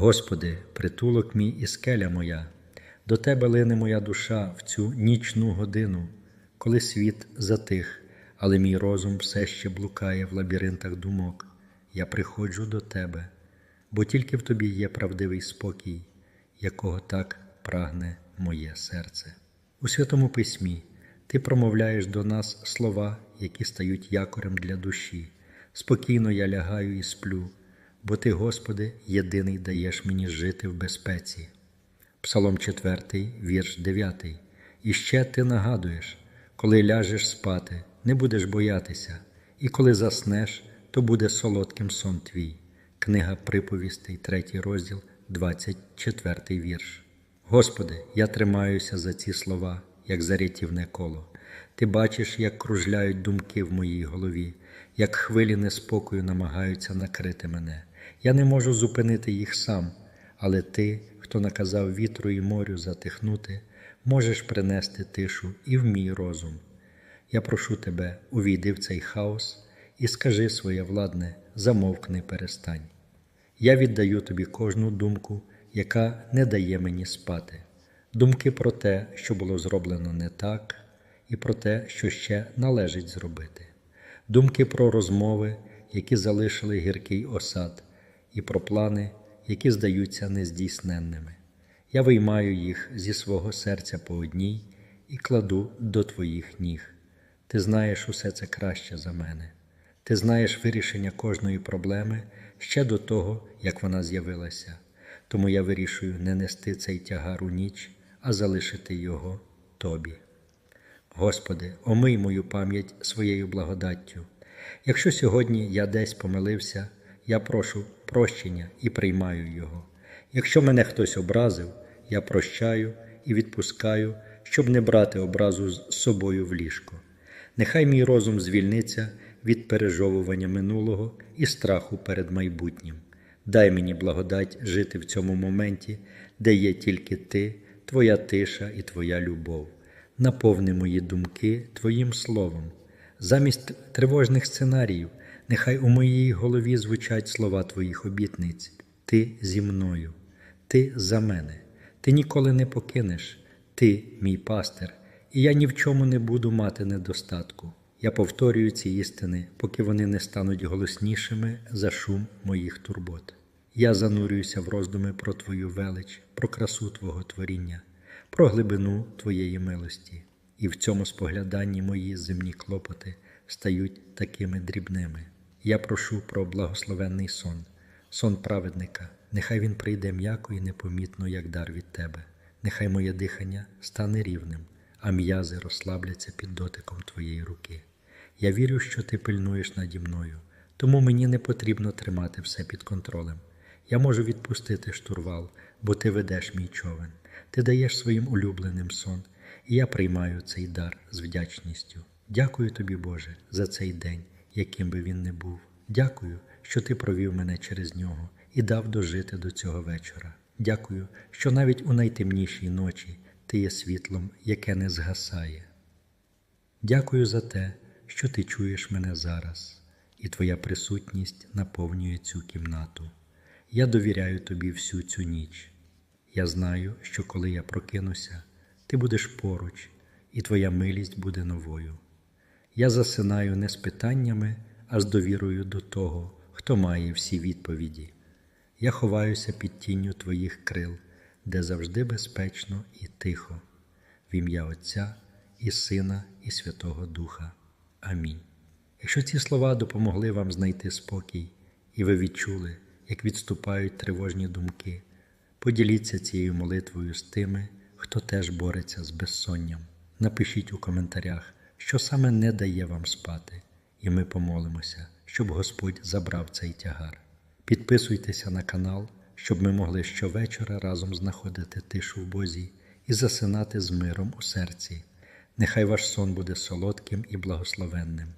Господи, притулок мій і скеля моя, до Тебе лине моя душа в цю нічну годину, коли світ затих, але мій розум все ще блукає в лабіринтах думок. Я приходжу до Тебе, бо тільки в Тобі є правдивий спокій, якого так прагне моє серце. У Святому Письмі Ти промовляєш до нас слова, які стають якорем для душі. Спокійно я лягаю і сплю, бо Ти, Господи, єдиний даєш мені жити в безпеці. Псалом 4, вірш 9. І ще ти нагадуєш, коли ляжеш спати, не будеш боятися, і коли заснеш, то буде солодким сон твій. Книга приповістей, 3 розділ, 24 вірш. Господи, я тримаюся за ці слова, як за рятівне коло. Ти бачиш, як кружляють думки в моїй голові, як хвилі неспокою намагаються накрити мене. Я не можу зупинити їх сам, але ти, хто наказав вітру і морю затихнути, можеш принести тишу і в мій розум. Я прошу тебе, увійди в цей хаос і скажи своє владне, замовкни, перестань. Я віддаю тобі кожну думку, яка не дає мені спати, думки про те, що було зроблено не так, і про те, що ще належить зробити, думки про розмови, які залишили гіркий осад, і про плани, які здаються нездійсненними. Я виймаю їх зі свого серця по одній і кладу до твоїх ніг. Ти знаєш усе це краще за мене. Ти знаєш вирішення кожної проблеми ще до того, як вона з'явилася. Тому я вирішую не нести цей тягар у ніч, а залишити його тобі. Господи, омий мою пам'ять своєю благодаттю. Якщо сьогодні я десь помилився, я прошу прощення і приймаю його. Якщо мене хтось образив, я прощаю і відпускаю, щоб не брати образу з собою в ліжко. Нехай мій розум звільниться від пережовування минулого і страху перед майбутнім. Дай мені благодать жити в цьому моменті, де є тільки ти, Твоя тиша і Твоя любов. Наповни мої думки Твоїм словом. Замість тривожних сценаріїв, нехай у моїй голові звучать слова Твоїх обітниць. Ти зі мною, Ти за мене, Ти ніколи не покинеш, Ти мій пастир, і я ні в чому не буду мати недостатку. Я повторюю ці істини, поки вони не стануть голоснішими за шум моїх турбот. Я занурююся в роздуми про Твою велич, про красу Твого творіння, про глибину Твоєї милості, і в цьому спогляданні мої земні клопоти стають такими дрібними. Я прошу про благословенний сон, сон праведника, нехай він прийде м'яко і непомітно, як дар від Тебе, нехай моє дихання стане рівним, а м'язи розслабляться під дотиком Твоєї руки. Я вірю, що Ти пильнуєш наді мною, тому мені не потрібно тримати все під контролем. Я можу відпустити штурвал, бо ти ведеш мій човен, ти даєш своїм улюбленим сон, і я приймаю цей дар з вдячністю. Дякую тобі, Боже, за цей день, яким би він не був. Дякую, що ти провів мене через нього і дав дожити до цього вечора. Дякую, що навіть у найтемнішій ночі ти є світлом, яке не згасає. Дякую за те, що ти чуєш мене зараз, і твоя присутність наповнює цю кімнату. Я довіряю тобі всю цю ніч. Я знаю, що коли я прокинуся, ти будеш поруч, і твоя милість буде новою. Я засинаю не з питаннями, а з довірою до того, хто має всі відповіді. Я ховаюся під тінню твоїх крил, де завжди безпечно і тихо, в ім'я Отця і Сина, і Святого Духа. Амінь. Якщо ці слова допомогли вам знайти спокій, і ви відчули, як відступають тривожні думки, поділіться цією молитвою з тими, хто теж бореться з безсонням. Напишіть у коментарях, що саме не дає вам спати, і ми помолимося, щоб Господь забрав цей тягар. Підписуйтеся на канал, щоб ми могли щовечора разом знаходити тишу в Бозі і засинати з миром у серці. Нехай ваш сон буде солодким і благословенним.